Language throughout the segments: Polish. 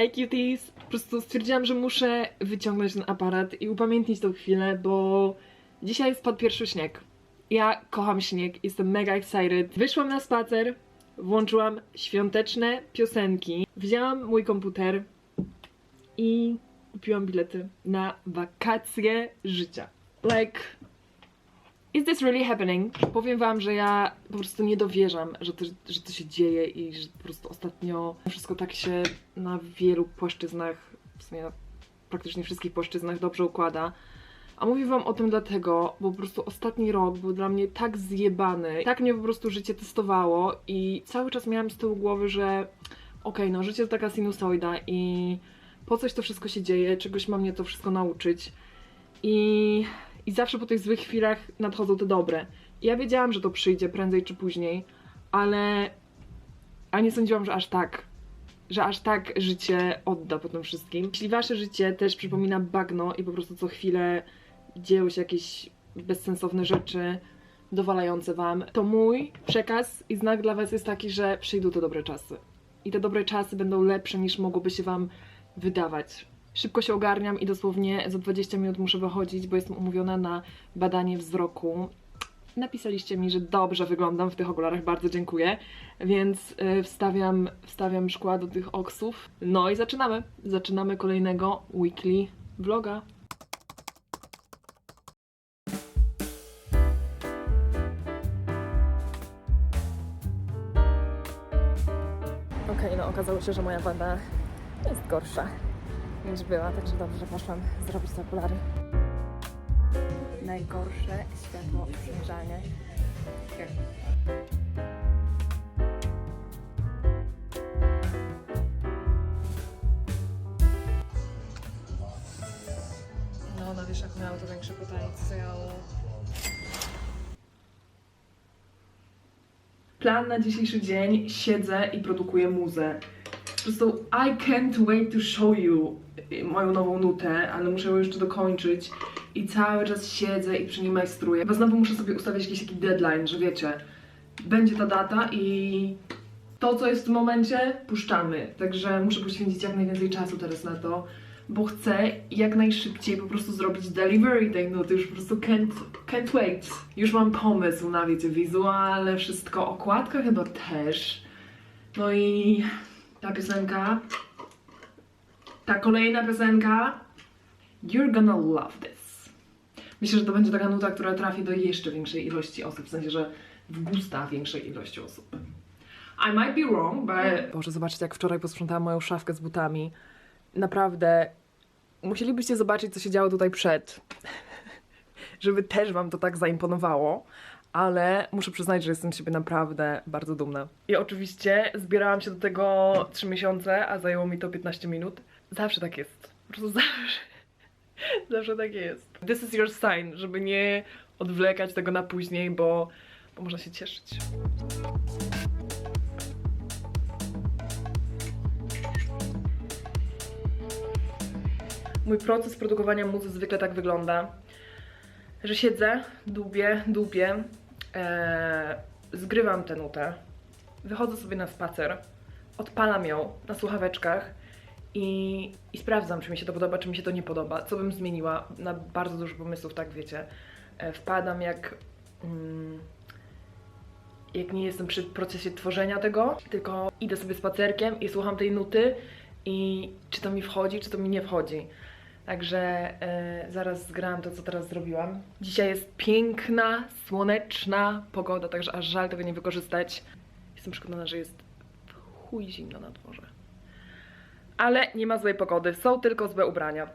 Hej cuties! Po prostu stwierdziłam, że muszę wyciągnąć ten aparat i upamiętnić tą chwilę, bo dzisiaj spadł pierwszy śnieg. Ja kocham śnieg, jestem mega excited. Wyszłam na spacer, włączyłam świąteczne piosenki, wzięłam mój komputer i kupiłam bilety na wakacje życia. Like, Is this really happening? Powiem wam, że ja po prostu nie dowierzam, że to, że to się dzieje i że po prostu ostatnio wszystko tak się na wielu płaszczyznach, w sumie na praktycznie wszystkich płaszczyznach dobrze układa. A mówię wam o tym dlatego, bo po prostu ostatni rok był dla mnie tak zjebany, tak mnie po prostu życie testowało i cały czas miałam z tyłu głowy, że okej, no życie to taka sinusoida i po coś to wszystko się dzieje, czegoś ma mnie to wszystko nauczyć. I, I zawsze po tych złych chwilach nadchodzą te dobre. Ja wiedziałam, że to przyjdzie prędzej czy później, ale, ale nie sądziłam, że aż tak. Że aż tak życie odda po tym wszystkim. Jeśli wasze życie też przypomina bagno i po prostu co chwilę dzieją się jakieś bezsensowne rzeczy dowalające wam, to mój przekaz i znak dla was jest taki, że przyjdą te dobre czasy. I te dobre czasy będą lepsze niż mogłoby się wam wydawać. Szybko się ogarniam i dosłownie za 20 minut muszę wychodzić, bo jestem umówiona na badanie wzroku. Napisaliście mi, że dobrze wyglądam w tych okularach, bardzo dziękuję, więc y, wstawiam, wstawiam szkła do tych oksów. No i zaczynamy. Zaczynamy kolejnego weekly vloga. Okej, no okazało się, że moja wada jest gorsza niż była, także dobrze, że poszłam zrobić te okulary. Najgorsze światło przymierzalne. No, na wieszak miało to większy potencjał. Plan na dzisiejszy dzień. Siedzę i produkuję muzę. Prostu I can't wait to show you moją nową nutę, ale muszę ją jeszcze dokończyć i cały czas siedzę i przy niej majstruję. Bo znowu muszę sobie ustawić jakiś taki deadline, że wiecie, będzie ta data i to, co jest w tym momencie, puszczamy. Także muszę poświęcić jak najwięcej czasu teraz na to, bo chcę jak najszybciej po prostu zrobić delivery tej nuty. Już po prostu can't, can't wait. Już mam pomysł na, wiecie, wizuale, wszystko. Okładka chyba też. No i ta piosenka, ta kolejna piosenka, You're gonna love this. Myślę, że to będzie taka nuta, która trafi do jeszcze większej ilości osób, w sensie, że w gusta większej ilości osób. I might be wrong, but... Boże, zobaczcie, jak wczoraj posprzątałam moją szafkę z butami. Naprawdę, musielibyście zobaczyć, co się działo tutaj przed, żeby też wam to tak zaimponowało ale muszę przyznać, że jestem z siebie naprawdę bardzo dumna. I oczywiście zbierałam się do tego 3 miesiące, a zajęło mi to 15 minut. Zawsze tak jest. Po prostu zawsze. Zawsze tak jest. This is your sign, żeby nie odwlekać tego na później, bo, bo można się cieszyć. Mój proces produkowania muzy zwykle tak wygląda, że siedzę, dłubię, dłubię, e, zgrywam tę nutę, wychodzę sobie na spacer, odpalam ją na słuchaweczkach i, i sprawdzam, czy mi się to podoba, czy mi się to nie podoba, co bym zmieniła. Na bardzo dużo pomysłów, tak wiecie. E, wpadam jak. Mm, jak nie jestem przy procesie tworzenia tego, tylko idę sobie spacerkiem i słucham tej nuty i czy to mi wchodzi, czy to mi nie wchodzi. Także e, zaraz zgram to, co teraz zrobiłam. Dzisiaj jest piękna, słoneczna pogoda, także aż żal tego nie wykorzystać. Jestem przekonana, że jest chuj zimno na dworze. Ale nie ma złej pogody, są tylko złe ubrania.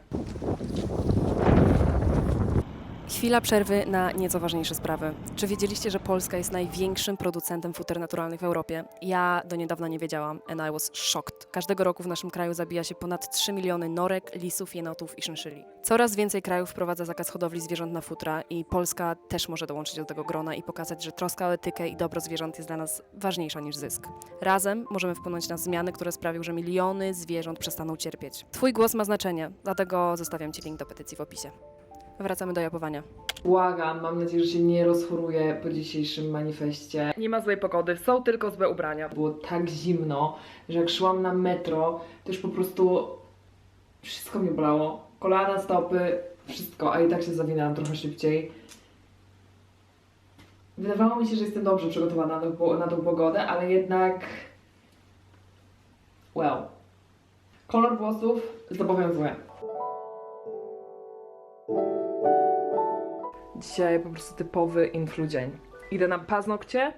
Chwila przerwy na nieco ważniejsze sprawy. Czy wiedzieliście, że Polska jest największym producentem futer naturalnych w Europie? Ja do niedawna nie wiedziałam and I was shocked. Każdego roku w naszym kraju zabija się ponad 3 miliony norek, lisów, jenotów i szynszeli. Coraz więcej krajów wprowadza zakaz hodowli zwierząt na futra i Polska też może dołączyć do tego grona i pokazać, że troska o etykę i dobro zwierząt jest dla nas ważniejsza niż zysk. Razem możemy wpłynąć na zmiany, które sprawią, że miliony zwierząt przestaną cierpieć. Twój głos ma znaczenie, dlatego zostawiam Ci link do petycji w opisie. Wracamy do japowania. Błagam, mam nadzieję, że się nie rozchoruję po dzisiejszym manifestie. Nie ma złej pogody, są tylko złe ubrania. Było tak zimno, że jak szłam na metro, to już po prostu wszystko mnie bolało. Kolana, stopy, wszystko, a i tak się zawinęłam trochę szybciej. Wydawało mi się, że jestem dobrze przygotowana na, tą- na tą pogodę, ale jednak... Well. Kolor włosów zobowiązuje. Dzisiaj po prostu typowy influ dzień. Idę na paznokcie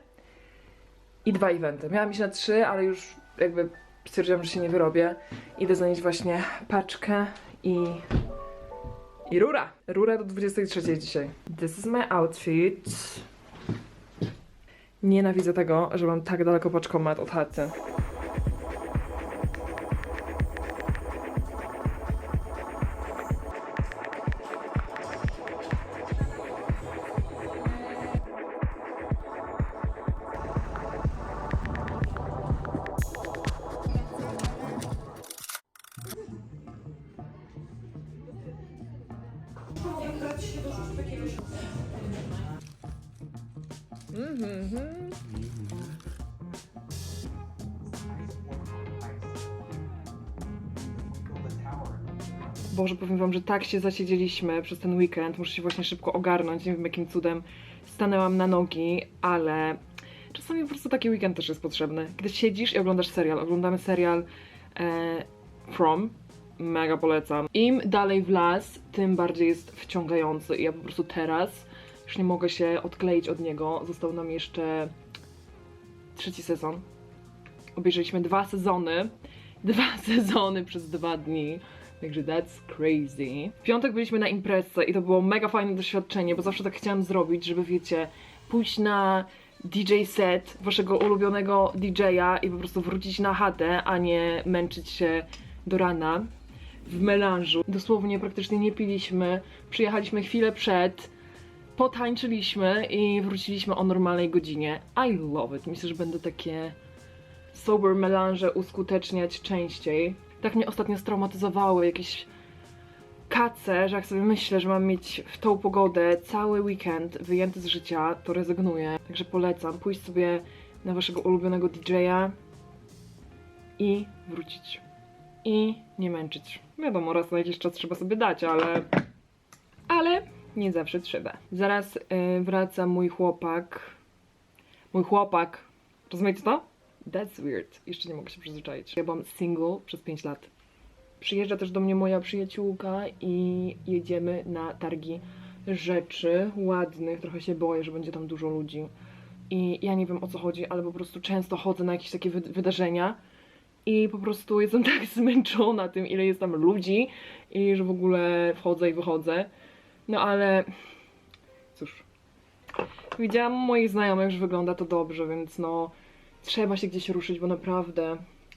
i dwa eventy. Miałam iść na trzy, ale już jakby stwierdziłam, że się nie wyrobię. Idę zanieść właśnie paczkę i... I rura. Rura do 23 dzisiaj. This is my outfit. Nienawidzę tego, że mam tak daleko paczkomat od chaty. Boże, powiem wam, że tak się zasiedzieliśmy przez ten weekend. Muszę się właśnie szybko ogarnąć. Nie wiem jakim cudem stanęłam na nogi, ale czasami po prostu taki weekend też jest potrzebny. Kiedy siedzisz i oglądasz serial. Oglądamy serial e, From. Mega polecam. Im dalej w las, tym bardziej jest wciągający. I ja po prostu teraz już nie mogę się odkleić od niego. Został nam jeszcze trzeci sezon. Obejrzeliśmy dwa sezony. Dwa sezony przez dwa dni. Także that's crazy. W piątek byliśmy na imprezce i to było mega fajne doświadczenie, bo zawsze tak chciałam zrobić, żeby wiecie, pójść na DJ set waszego ulubionego DJ-a i po prostu wrócić na chatę, a nie męczyć się do rana w melanżu. Dosłownie praktycznie nie piliśmy, przyjechaliśmy chwilę przed, potańczyliśmy i wróciliśmy o normalnej godzinie. I love it. Myślę, że będę takie sober melanże uskuteczniać częściej. Tak mnie ostatnio straumatyzowały jakieś kace, że jak sobie myślę, że mam mieć w tą pogodę cały weekend wyjęty z życia, to rezygnuję. Także polecam pójść sobie na waszego ulubionego DJ-a i wrócić. I nie męczyć. Wiadomo, raz na jakiś czas trzeba sobie dać, ale... Ale nie zawsze trzeba. Zaraz y, wraca mój chłopak. Mój chłopak. Rozumiecie to? That's weird. Jeszcze nie mogę się przyzwyczaić. Ja byłam single przez 5 lat. Przyjeżdża też do mnie moja przyjaciółka i jedziemy na targi rzeczy ładnych. Trochę się boję, że będzie tam dużo ludzi. I ja nie wiem o co chodzi, ale po prostu często chodzę na jakieś takie wy wydarzenia i po prostu jestem tak zmęczona tym, ile jest tam ludzi i że w ogóle wchodzę i wychodzę. No ale cóż. Widziałam moich znajomych, że wygląda to dobrze, więc no trzeba się gdzieś ruszyć, bo naprawdę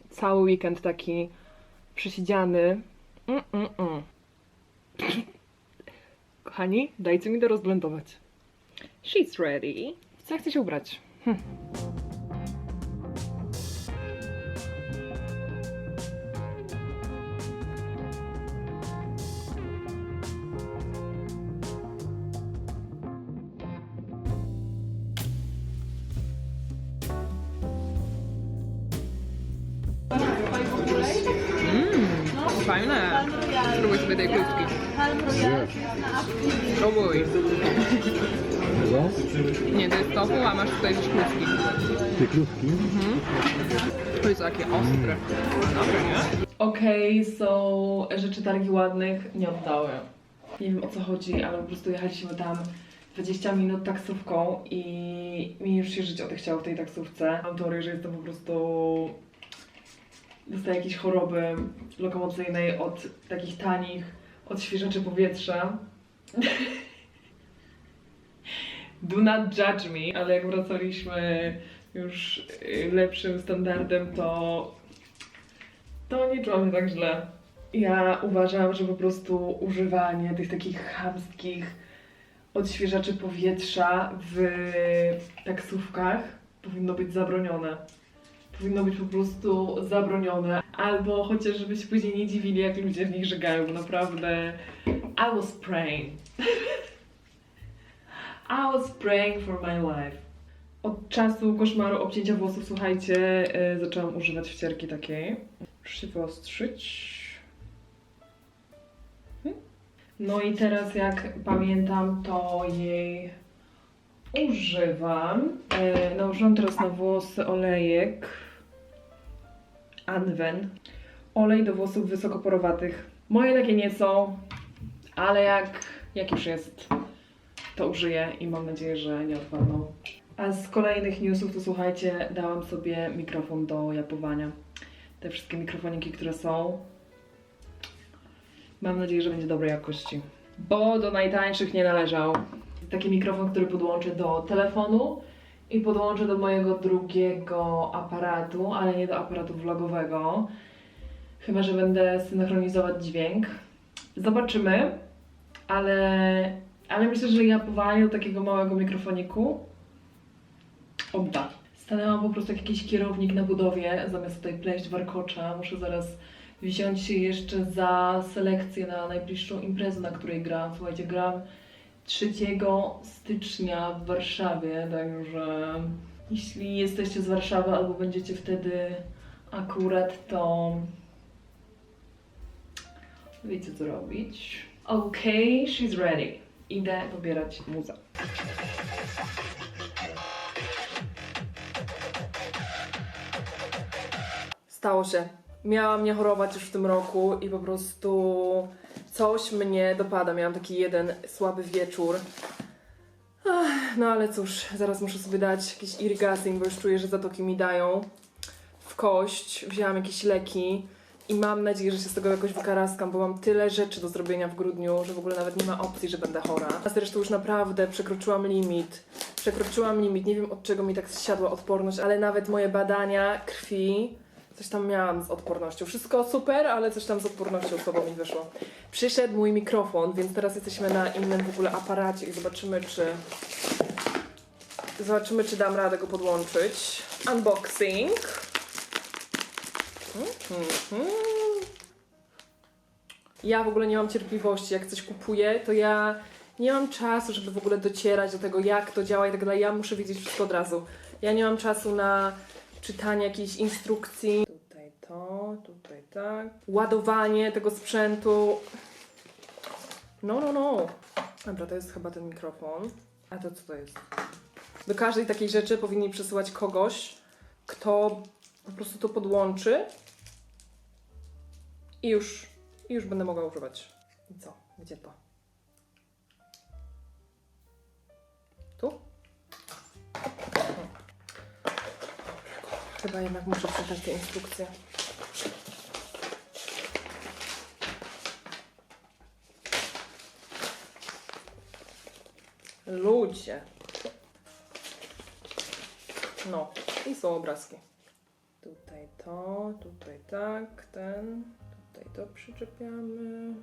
cały weekend taki przesiedziany. Mm, mm, mm. Kochani, dajcie mi to rozblendować. She's ready. Co ja chcę się ubrać? Hm. Fajne. Spróbuj sobie tej kluski. Spróbuj. Nie, to jest tofu, a masz tutaj też kluski. Te krówki? To jest takie ostre. Dobre, nie? Okej, są rzeczy targi ładnych, nie oddałem. Nie wiem o co chodzi, ale po prostu jechaliśmy tam 20 minut taksówką i mi już się żyć odechciało w tej taksówce. Mam teorię, że jestem po prostu... Dostaję jakieś choroby lokomocyjnej od takich tanich odświeżaczy powietrza. Do not judge me, ale jak wracaliśmy już y, lepszym standardem, to to nie czułam się tak źle. Ja uważam, że po prostu używanie tych takich chamskich odświeżaczy powietrza w taksówkach powinno być zabronione. Powinno być po prostu zabronione. Albo chociaż żeby się później nie dziwili, jak ludzie w nich żegają. Naprawdę. I was praying. I was praying for my life. Od czasu koszmaru obcięcia włosów, słuchajcie, yy, zaczęłam używać wcierki takiej. Muszę się wyostrzyć. Hmm. No i teraz jak pamiętam, to jej używam. Yy, nałożyłam teraz na włosy olejek Anwen. Olej do włosów wysokoporowatych. Moje takie nie są, ale jak, jak już jest, to użyję i mam nadzieję, że nie odpadną. A z kolejnych newsów to słuchajcie, dałam sobie mikrofon do japowania. Te wszystkie mikrofoniki, które są. Mam nadzieję, że będzie dobrej jakości. Bo do najtańszych nie należał. Taki mikrofon, który podłączę do telefonu i podłączę do mojego drugiego aparatu, ale nie do aparatu vlogowego. Chyba, że będę synchronizować dźwięk. Zobaczymy, ale, ale myślę, że japowanie do takiego małego mikrofoniku odda. Stanęłam po prostu jak jakiś kierownik na budowie, zamiast tutaj pleść warkocza. Muszę zaraz wziąć się jeszcze za selekcję na najbliższą imprezę, na której gram. Słuchajcie, gram 3 stycznia w Warszawie, także jeśli jesteście z Warszawy albo będziecie wtedy akurat, to wiecie co robić. Okej, she's ready. Idę pobierać muzę. Stało się. Miałam nie chorować już w tym roku i po prostu coś mnie dopada. Miałam taki jeden słaby wieczór. Ach, no ale cóż, zaraz muszę sobie dać jakiś irrigacing, bo już czuję, że zatoki mi dają w kość. Wzięłam jakieś leki i mam nadzieję, że się z tego jakoś wykaraskam, bo mam tyle rzeczy do zrobienia w grudniu, że w ogóle nawet nie ma opcji, że będę chora. A zresztą już naprawdę przekroczyłam limit. Przekroczyłam limit. Nie wiem od czego mi tak zsiadła odporność, ale nawet moje badania krwi Coś tam miałam z odpornością. Wszystko super, ale coś tam z odpornością słabo mi wyszło. Przyszedł mój mikrofon, więc teraz jesteśmy na innym w ogóle aparacie i zobaczymy, czy. Zobaczymy, czy dam radę go podłączyć. Unboxing. Ja w ogóle nie mam cierpliwości. Jak coś kupuję, to ja nie mam czasu, żeby w ogóle docierać do tego, jak to działa i tak dalej. Ja muszę wiedzieć wszystko od razu. Ja nie mam czasu na czytanie jakichś instrukcji. Tak. Ładowanie tego sprzętu. No, no, no. Dobra, to jest chyba ten mikrofon. A to co to jest? Do każdej takiej rzeczy powinni przesyłać kogoś, kto po prostu to podłączy i już, i już będę mogła używać. I co? Gdzie to? Tu? Chyba jednak muszę przeczytać te instrukcje. Ludzie. No, i są obrazki. Tutaj to, tutaj tak, ten, tutaj to przyczepiamy.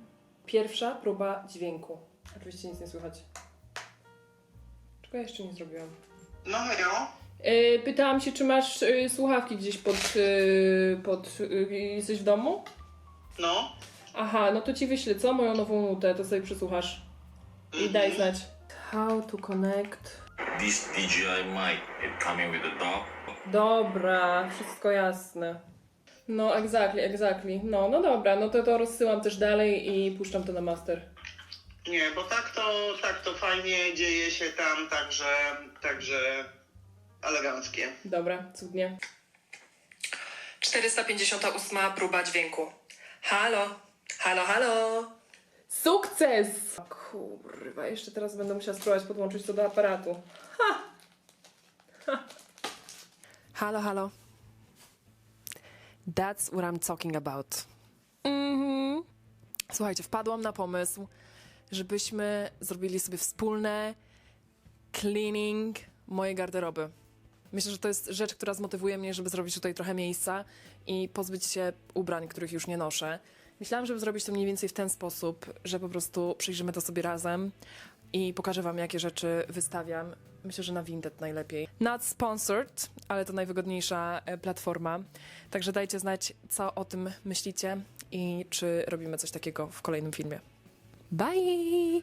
Pierwsza próba dźwięku. Oczywiście nic nie słychać. Czego ja jeszcze nie zrobiłam? No hejo. Yy, pytałam się, czy masz yy, słuchawki gdzieś pod. Yy, pod yy, jesteś w domu? No. Aha, no to ci wyślę, co? Moją nową nutę, to sobie przesłuchasz. I daj znać. How to connect. This DJI mic, it coming with a dock. Dobra, wszystko jasne. No, exactly, exactly. No, no dobra, no to to rozsyłam też dalej i puszczam to na master. Nie, bo tak to, tak to fajnie dzieje się tam, także, także eleganckie. Dobra, cudnie. 458 próba dźwięku. Halo, halo, halo. Sukces! Kurwa, jeszcze teraz będę musiała spróbować podłączyć to do aparatu. Halo, halo. That's what I'm talking about. Mhm. Słuchajcie, wpadłam na pomysł, żebyśmy zrobili sobie wspólne cleaning mojej garderoby. Myślę, że to jest rzecz, która zmotywuje mnie, żeby zrobić tutaj trochę miejsca i pozbyć się ubrań, których już nie noszę. Myślałam, żeby zrobić to mniej więcej w ten sposób, że po prostu przyjrzymy to sobie razem i pokażę wam, jakie rzeczy wystawiam. Myślę, że na Vinted najlepiej. Not sponsored, ale to najwygodniejsza e, platforma. Także dajcie znać, co o tym myślicie i czy robimy coś takiego w kolejnym filmie. Bye!